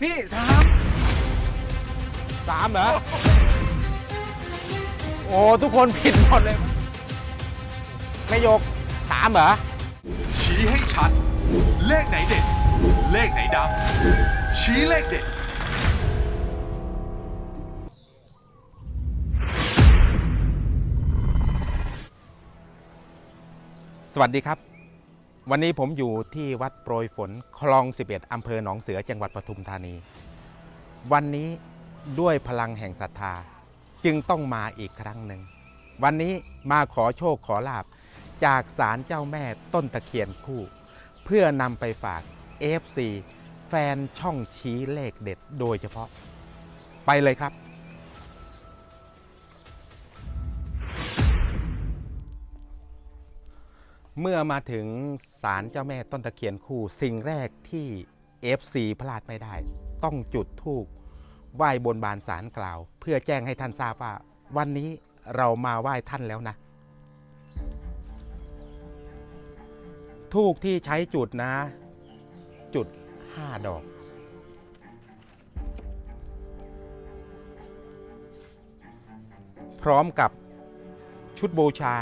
พี่สามสามเหรอ โอ้ทุกคนผิดหมดเลยแม่ยกสามเหรอ ชี้ให้ชัด เลขไหนเด็ด เลขไหนดัง ชี้เลขเด็ด สวัสดีครับ วันนี้ผมอยู่ที่วัดโปรยฝนคลอง 11 อำเภอหนองเสือจังหวัดปทุมธานี วันนี้ด้วยพลังแห่งศรัทธาจึงต้องมาอีกครั้งหนึ่ง วันนี้มาขอโชคขอลาบจากศาลเจ้าแม่ต้นตะเคียนคู่ เพื่อนำไปฝาก FC แฟนช่องชี้เลขเด็ดโดยเฉพาะ ไปเลยครับ เมื่อมาถึงศาลเจ้าแม่ต้นตะเคียนคู่ สิ่งแรกที่ FC พลาดไม่ได้ ต้องจุดธูปไหว้บนบานศาลกล่าว เพื่อแจ้งให้ท่านทราบว่า วันนี้เรามาไหว้ท่านแล้วนะทูกที่ใช้จุดนะ จุด 5 ดอก พร้อมกับชุดบูชา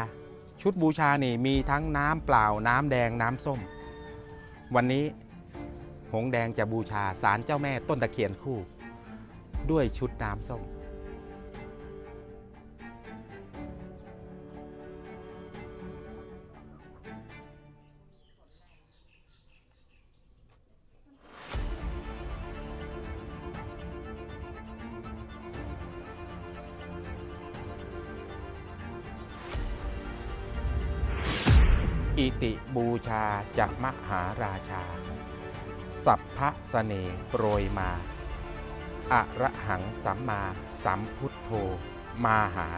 ชุดบูชานี่มีทั้งน้ำเปล่าน้ำแดงน้ำส้ม วันนี้หงแดงจะบูชาสารเจ้าแม่ต้นตะเคียนคู่ ด้วยชุดน้ำส้ม อิติบูชาจะมหาราชา สัพพะเสนโปรยมาอะระหังสัมมาสัมพุทโธมาหา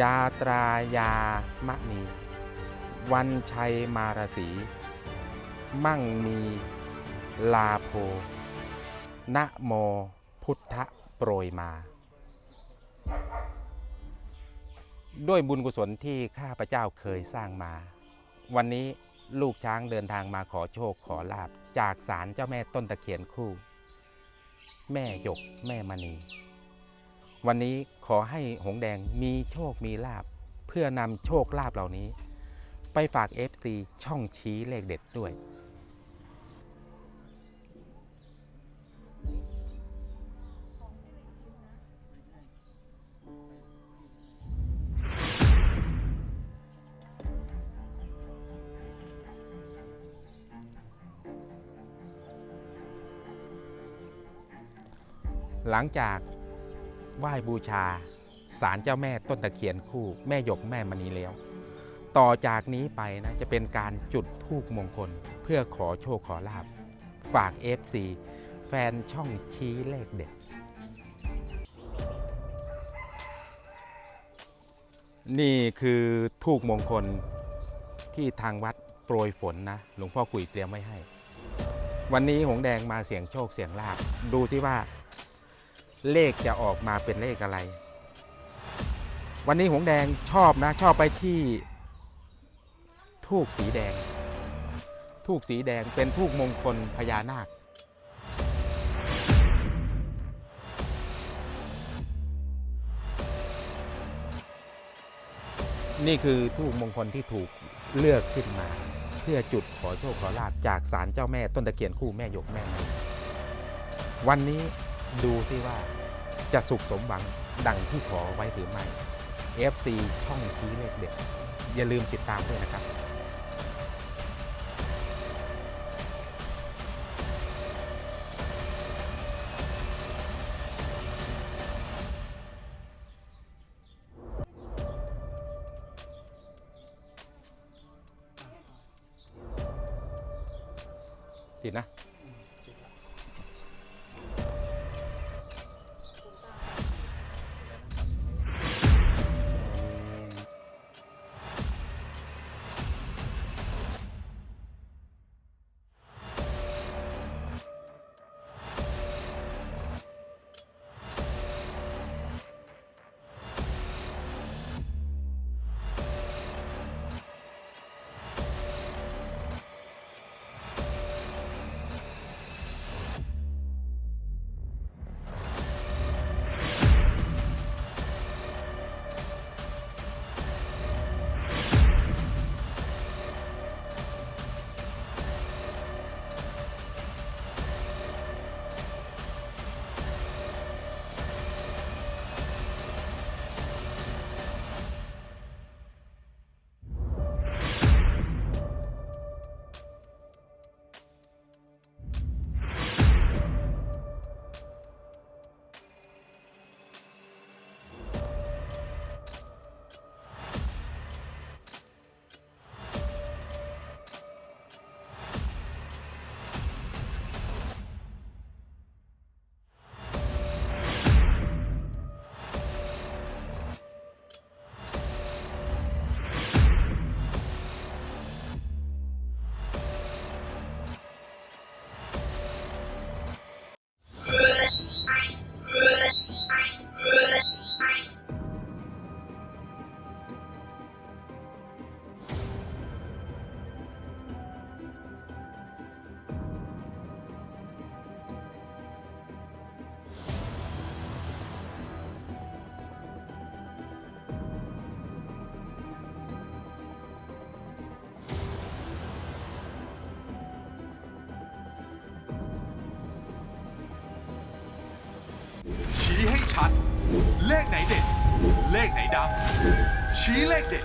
ยาตรายามะนีวันชัยมารสี มั่งมีลาโพนะโมพุทธโปรยมา ด้วยบุญกุศลที่ข้าพเจ้าเคยสร้างมา วันนี้ลูกช้างเดินทางมาขอโชคขอลาบจากศาลเจ้าแม่ต้นตะเคียนคู่ แม่หยกแม่มณี วันนี้ขอให้หงแดงมีโชคมีลาบ เพื่อนำโชคลาบเหล่านี้ ไปฝาก FC ช่องชี้เลขเด็ดด้วย หลังจากไหว้บูชาศาลเจ้าแม่ต้นตะเคียนคู่แม่หยกแม่มณีแล้ว ต่อจากนี้ไปนะจะเป็นการจุดธูปมงคลเพื่อขอโชคขอลาบ ฝาก FC แฟนช่องชี้เลขเด็ด นี่คือทูกมงคลที่ทางวัดโปรยฝนนะหลวงพ่อกุยเตรียมไว้ให้ วันนี้หงแดงมาเสียงโชคเสียงลาบดูซิว่า เลขจะออกมาเป็นเลขอะไร วันนี้หงแดงชอบนะ ชอบไปที่ทูกสีแดง ทูกสีแดงเป็นทูกมงคลพญานาคนี่คือทูกมงคลที่ถูกเลือกขึ้นมา เพื่อจุดขอโชคขอลาบจากศาลเจ้าแม่ต้นตะเคียนคู่แม่ยกแม่ วันนี้ ดูซิว่าจะสุขสมหวังดังที่ขอไว้หรือไม่ FC ช่องชี้เลขเด็ดอย่าลืมติดตามด้วยนะครับติดนะ ชัด เลขไหนเด็ด เลขไหนดัง ชี้เลขเด็ด